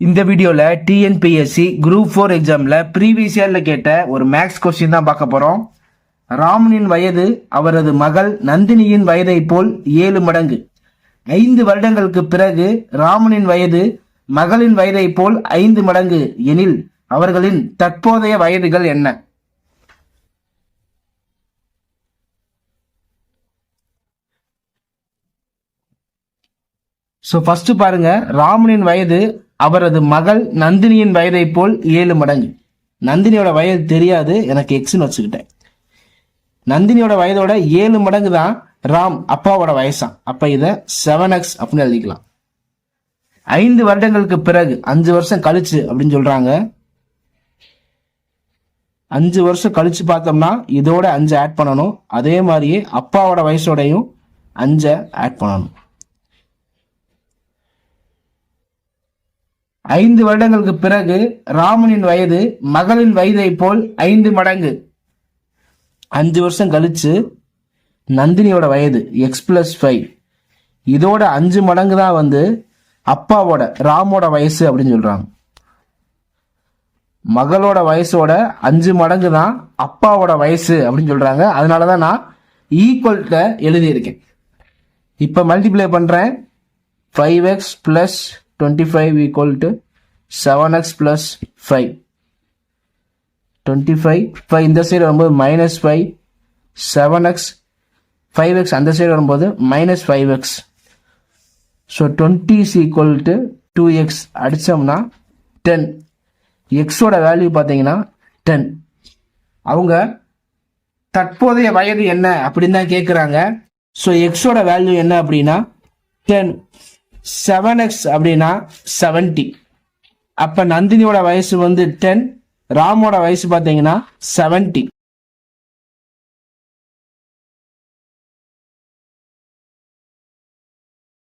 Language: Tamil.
இந்த வீடியோவில் டிஎன்பிஎஸ்சி குரூப் ஃபோர் எக்ஸாமில் ப்ரீவியஸ் இயரில் கேட்ட ஒரு மேக்ஸ் கொஸ்டின் தான் பார்க்க போகிறோம் ராமனின் வயது அவரது மகள் நந்தினியின் வயதைப் போல் ஏழு மடங்கு. ஐந்து வருடங்களுக்கு பிறகு ராமனின் வயது மகளின் வயதைப் போல் ஐந்து மடங்கு. எனில் அவர்களின் தற்போதைய வயதுகள் என்ன? ஸோ ஃபர்ஸ்ட் பாருங்க ராமனின் வயது அவரது மகள் நந்தினியின் வயதைப் போல் ஏழு மடங்கு. நந்தினியோட வயது தெரியாது எனக்கு எக்ஸ்னு வச்சுக்கிட்டேன். நந்தினியோட வயதோட ஏழு மடங்கு தான் ராம் அப்பாவோட வயசாம். அப்ப இத செவன் எக்ஸ் அப்படின்னு எழுதிக்கலாம். ஐந்து வருடங்களுக்கு பிறகு அஞ்சு வருஷம் கழிச்சு அப்படின்னு சொல்றாங்க. அஞ்சு வருஷம் கழிச்சு பார்த்தோம்னா இதோட அஞ்சு ஆட் பண்ணணும். அதே மாதிரியே அப்பாவோட வயசோடையும் அஞ்சை ஆட் பண்ணணும். ஐந்து வருடங்களுக்கு பிறகு ராமனின் வயது மகளின் வயதை போல் ஐந்து மடங்கு. அஞ்சு வருஷம் கழிச்சு நந்தினியோட வயது எக்ஸ் பிளஸ் ஃபைவ் இதோட அஞ்சு மடங்கு தான் வந்து அப்பாவோட ராமோட வயசு அப்படின்னு சொல்றாங்க. மகளோட வயசோட அஞ்சு மடங்கு தான் அப்பாவோட வயசு அப்படின்னு சொல்றாங்க. அதனால தான் நான் ஈக்குவல்கிட்ட எழுதியிருக்கேன். இப்போ மல்டிப்ளை பண்ணுறேன் five X plus twenty five equal to seven X plus five twenty five five இந்த சைடு வரும்போது minus five seven X five X அந்த சைடு வரும்போது minus five X so twenty is equal to two X அடித்தோம்னா ten எக்ஸோட வேல்யூ பார்த்தீங்கன்னா டென் அவங்க தற்போதைய வயது என்ன அப்படின்னு தான் கேட்குறாங்க ஸோ எக்ஸோட வேல்யூ என்ன அப்படின்னா டென் செவன் எக்ஸ் அப்படின்னா செவன்ட்டி அப்போ நந்தினியோட வயசு வந்து டென் ராமோட வயசு பார்த்தீங்கன்னா செவன்ட்டி